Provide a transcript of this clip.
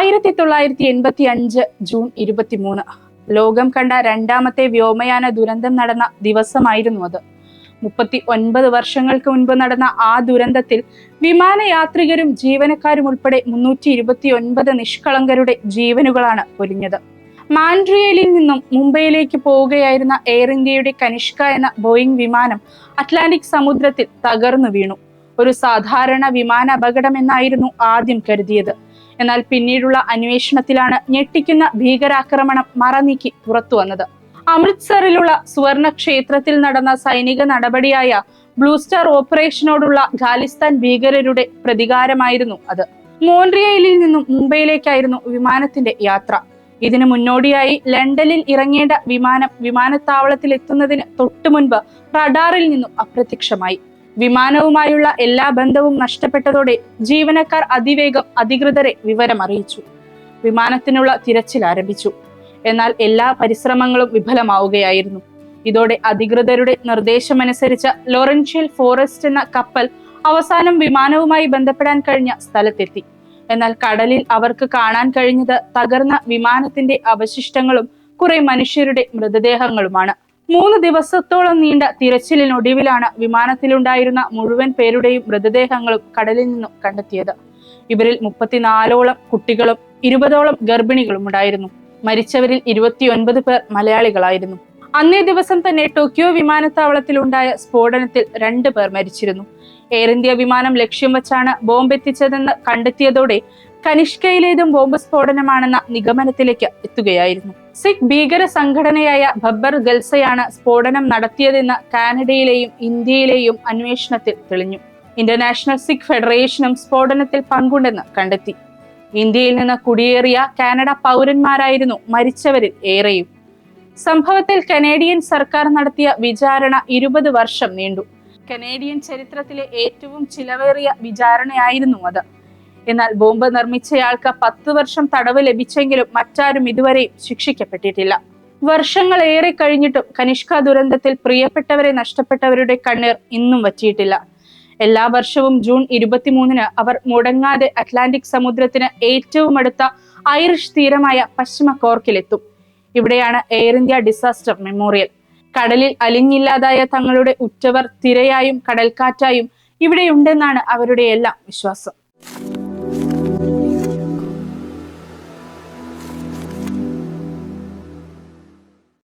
ആയിരത്തി തൊള്ളായിരത്തി എൺപത്തി അഞ്ച് ജൂൺ ഇരുപത്തിമൂന്ന്. ലോകം കണ്ട രണ്ടാമത്തെ വ്യോമയാന ദുരന്തം നടന്ന ദിവസമായിരുന്നു അത്. മുപ്പത്തി ഒൻപത് വർഷങ്ങൾക്ക് മുൻപ് നടന്ന ആ ദുരന്തത്തിൽ വിമാനയാത്രികരും ജീവനക്കാരും ഉൾപ്പെടെ മുന്നൂറ്റി ഇരുപത്തി ഒൻപത് നിഷ്കളങ്കരുടെ ജീവനുകളാണ് പൊലിഞ്ഞത് മാൻഡ്രിയലിൽ നിന്നും മുംബൈയിലേക്ക് പോവുകയായിരുന്ന എയർ ഇന്ത്യയുടെ കനിഷ്ക എന്ന ബോയിങ് വിമാനം അറ്റ്ലാന്റിക് സമുദ്രത്തിൽ തകർന്നു വീണു. ഒരു സാധാരണ വിമാന അപകടം എന്നായിരുന്നു ആദ്യം കരുതിയത്. എന്നാൽ പിന്നീടുള്ള അന്വേഷണത്തിലാണ് ഞെട്ടിക്കുന്ന ഭീകരാക്രമണം മറനീക്കി പുറത്തു വന്നത്. അമൃത്സറിലുള്ള സുവർണ ക്ഷേത്രത്തിൽ നടന്ന സൈനിക നടപടിയായ ബ്ലൂ സ്റ്റാർ ഓപ്പറേഷനോടുള്ള ഖാലിസ്ഥാൻ ഭീകരരുടെ പ്രതികാരമായിരുന്നു അത്. മോൺട്രിയലിൽ നിന്നും മുംബൈയിലേക്കായിരുന്നു വിമാനത്തിന്റെ യാത്ര. ഇതിനു മുന്നോടിയായി ലണ്ടനിൽ ഇറങ്ങേണ്ട വിമാനം വിമാനത്താവളത്തിൽ എത്തുന്നതിന് തൊട്ടു മുൻപ് റഡാറിൽ നിന്നും അപ്രത്യക്ഷമായി. വിമാനവുമായുള്ള എല്ലാ ബന്ധവും നഷ്ടപ്പെട്ടതോടെ ജീവനക്കാർ അതിവേഗം അധികൃതരെ വിവരം അറിയിച്ചു വിമാനത്തിനുള്ള തിരച്ചിൽ ആരംഭിച്ചു. എന്നാൽ എല്ലാ പരിശ്രമങ്ങളും വിഫലമാവുകയായിരുന്നു. ഇതോടെ അധികൃതരുടെ നിർദ്ദേശമനുസരിച്ച ലോറൻഷ്യൽ ഫോറസ്റ്റ് എന്ന കപ്പൽ അവസാനം വിമാനവുമായി ബന്ധപ്പെടാൻ കഴിഞ്ഞ സ്ഥലത്തെത്തി. എന്നാൽ കടലിൽ അവർക്ക് കാണാൻ കഴിഞ്ഞത് തകർന്ന വിമാനത്തിന്റെ അവശിഷ്ടങ്ങളും കുറെ മനുഷ്യരുടെ മൃതദേഹങ്ങളുമാണ്. മൂന്ന് ദിവസത്തോളം നീണ്ട തിരച്ചിലിനൊടുവിലാണ് വിമാനത്തിലുണ്ടായിരുന്ന മുഴുവൻ പേരുടെയും മൃതദേഹങ്ങളും കടലിൽ നിന്നും കണ്ടെത്തിയത്. ഇവരിൽ മുപ്പത്തിനാലോളം കുട്ടികളും ഇരുപതോളം ഗർഭിണികളും ഉണ്ടായിരുന്നു. മരിച്ചവരിൽ ഇരുപത്തിയൊൻപത് പേർ മലയാളികളായിരുന്നു. അന്നേ ദിവസം തന്നെ ടോക്കിയോ വിമാനത്താവളത്തിൽ ഉണ്ടായ സ്ഫോടനത്തിൽ രണ്ട് പേർ മരിച്ചിരുന്നു. എയർ ഇന്ത്യ വിമാനം ലക്ഷ്യം വച്ചാണ് ബോംബെത്തിച്ചതെന്ന് കണ്ടെത്തിയതോടെ കനിഷ്കയിലേതും ബോംബ് സ്ഫോടനമാണെന്ന നിഗമനത്തിലേക്ക് എത്തുകയായിരുന്നു. സിഖ് ഭീകര സംഘടനയായ ബബ്ബർ ഗൽസയാണ് സ്ഫോടനം നടത്തിയതെന്ന് കാനഡയിലെയും ഇന്ത്യയിലെയും അന്വേഷണത്തിൽ തെളിഞ്ഞു. ഇന്റർനാഷണൽ സിഖ് ഫെഡറേഷനും സ്ഫോടനത്തിൽ പങ്കുണ്ടെന്ന് കണ്ടെത്തി. ഇന്ത്യയിൽ നിന്ന് കുടിയേറിയ കാനഡ പൗരന്മാരായിരുന്നു മരിച്ചവരിൽ ഏറെയും. സംഭവത്തിൽ കനേഡിയൻ സർക്കാർ നടത്തിയ വിചാരണ ഇരുപത് വർഷം നീണ്ടു. കനേഡിയൻ ചരിത്രത്തിലെ ഏറ്റവും ചിലവേറിയ വിചാരണയായിരുന്നു അത്. എന്നാൽ ബോംബ് നിർമ്മിച്ചയാൾക്ക് പത്ത് വർഷം തടവ് ലഭിച്ചെങ്കിലും മറ്റാരും ഇതുവരെയും ശിക്ഷിക്കപ്പെട്ടിട്ടില്ല. വർഷങ്ങളേറെ കഴിഞ്ഞിട്ടും കനിഷ്ക ദുരന്തത്തിൽ പ്രിയപ്പെട്ടവരെ നഷ്ടപ്പെട്ടവരുടെ കണ്ണീർ ഇന്നും വറ്റിയിട്ടില്ല. എല്ലാ വർഷവും ജൂൺ ഇരുപത്തിമൂന്നിന് അവർ മുടങ്ങാതെ അറ്റ്ലാന്റിക് സമുദ്രത്തിന് ഏറ്റവും അടുത്ത ഐറിഷ് തീരമായ പശ്ചിമ കോർക്കിലെത്തും. ഇവിടെയാണ് എയർ ഇന്ത്യ ഡിസാസ്റ്റർ മെമ്മോറിയൽ. കടലിൽ അലിഞ്ഞില്ലാതായ തങ്ങളുടെ ഉറ്റവർ തിരയായും കടൽക്കാറ്റായും ഇവിടെയുണ്ടെന്നാണ് അവരുടെ എല്ലാം വിശ്വാസം.